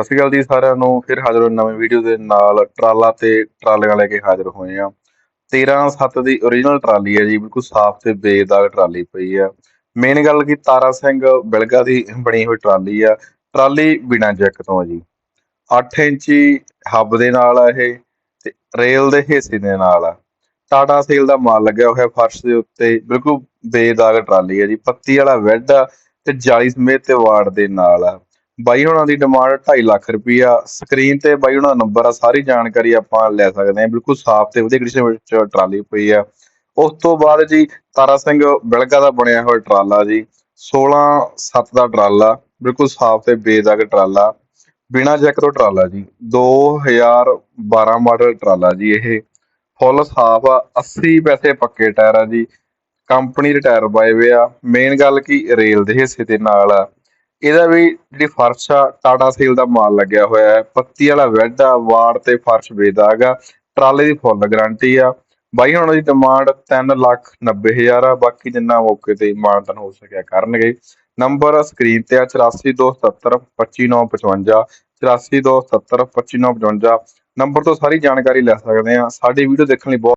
ਸਤਿ ਸ਼੍ਰੀ ਅਕਾਲ ਜੀ ਸਾਰਿਆਂ ਨੂੰ। ਫਿਰ ਹਾਜ਼ਰ ਹੋਏ ਨਵੀਂ ਵੀਡੀਓ ਦੇ ਨਾਲ। ਟਰਾਲਾ ਤੇ ਟਰਾਲੀਆਂ ਲੈ ਕੇ ਹਾਜ਼ਰ ਹੋਏ ਆ। 13 7 ਦੀ ਓਰੀਜਨਲ ਟਰਾਲੀ ਹੈ ਜੀ। ਬਿਲਕੁਲ ਸਾਫ਼ ਤੇ ਬੇਦਾਗ ਟਰਾਲੀ ਪਈ ਆ। ਮੇਨ ਗੱਲ ਕੀ, ਤਾਰਾ ਸਿੰਘ ਬਿਲਗਾ ਦੀ ਬਣੀ ਹੋਈ ਟਰਾਲੀ ਆ। ਟਰਾਲੀ ਬਿਨਾ ਜੈਕ ਤੋਂ ਆ ਜੀ। 8 ਇੰਚੀ ਹੱਬ ਦੇ ਨਾਲ ਆ ਇਹ ਤੇ ਰੇਲ ਦੇ ਹਿੱਸੇ ਦੇ ਨਾਲ ਆ। ਟਾਟਾ ਸੇਲ ਦਾ ਮਾਲ ਲੱਗਿਆ ਹੋਇਆ ਫਰਸ਼ ਦੇ ਉੱਤੇ। ਬਿਲਕੁਲ ਬੇਦਾਗ ਟਰਾਲੀ ਹੈ ਜੀ। ਪੱਤੀ ਵਾਲਾ ਵੈੱਡ ਆ ਤੇ 40 ਸਮੇਤ ਤੇ ਵਾਰਡ ਦੇ ਨਾਲ ਆ। ਬਾਈ ਹੁਣਾਂ ਦੀ ਡਿਮਾਂਡ 2.5 ਲੱਖ ਰੁਪਈਆ। ਸਕਰੀਨ ਤੇ ਬਾਈ ਹੁਣਾਂ ਦਾ ਨੰਬਰ ਆ, ਸਾਰੀ ਜਾਣਕਾਰੀ ਆਪਾਂ ਲੈ ਸਕਦੇ ਹਾਂ। ਬਿਲਕੁਲ ਸਾਫ਼ ਤੇ ਵਧੀਆ ਕੰਡੀਸ਼ਨ ਵਿੱਚ ਟਰਾਲੀ ਪਈ ਆ। ਉਸ ਤੋਂ ਬਾਅਦ ਜੀ ਤਾਰਾ ਸਿੰਘ ਬਿਲਗਾ ਦਾ ਬਣਿਆ ਹੋਇਆ ਟਰਾਲਾ ਜੀ। 16 7 ਦਾ ਟਰਾਲਾ, ਬਿਲਕੁਲ ਸਾਫ਼ ਤੇ ਬੇਦਾਗ ਟਰਾਲਾ। ਬਿਨਾ ਜੈਕ ਤੋਂ ਟਰਾਲਾ ਜੀ। 2012 ਮਾਡਲ ਟਰਾਲਾ ਜੀ ਇਹ। ਫੁੱਲ ਸਾਫ਼ ਆ 80 ਪੈਸੇ ਪੱਕੇ ਟਾਇਰ ਆ ਜੀ। ਕੰਪਨੀ ਦੇ ਟਾਇਰ ਪਾਏ ਹੋਏ ਆ। ਮੇਨ ਗੱਲ ਕੀ, ਰੇਲ ਦੇ ਹਿੱਸੇ ਦੇ ਨਾਲ ਆ। ਇਹਦਾ ਵੀ ਜਿਹੜੀ ਫਰਸ਼ ਆ ਟਾਟਾ ਸੇਲ ਦਾ ਮਾਲ ਲੱਗਿਆ ਹੋਇਆ ਹੈ। ਪੱਤੀ ਵਾਲਾ ਵੈਡ ਆ ਵਾਰ ਤੇ ਫਰਸ਼ ਬੇਦਾਗ ਆ। ਟਰਾਲੇ ਦੀ ਫੁੱਲ ਗਾਰੰਟੀ ਆ। ਬਾਈ, ਹੁਣ ਦੀ ਡਿਮਾਂਡ 3 ਲੱਖ 90 ਹਜ਼ਾਰ ਆ। ਬਾਕੀ ਜਿੰਨਾ ਮੌਕੇ ਤੇ ਮਾਨਤਨ ਹੋ ਸਕਿਆ ਕਰਨਗੇ। ਨੰਬਰ ਸਕਰੀਨ ਤੇ ਆ 8427 25955 8427 25955 ਨੰਬਰ ਤੋਂ ਸਾਰੀ ਜਾਣਕਾਰੀ ਲੈ ਸਕਦੇ ਆ ਸਾਡੀ ਵੀਡੀਓ ਦੇਖਣ ਲਈ ਬਹੁਤ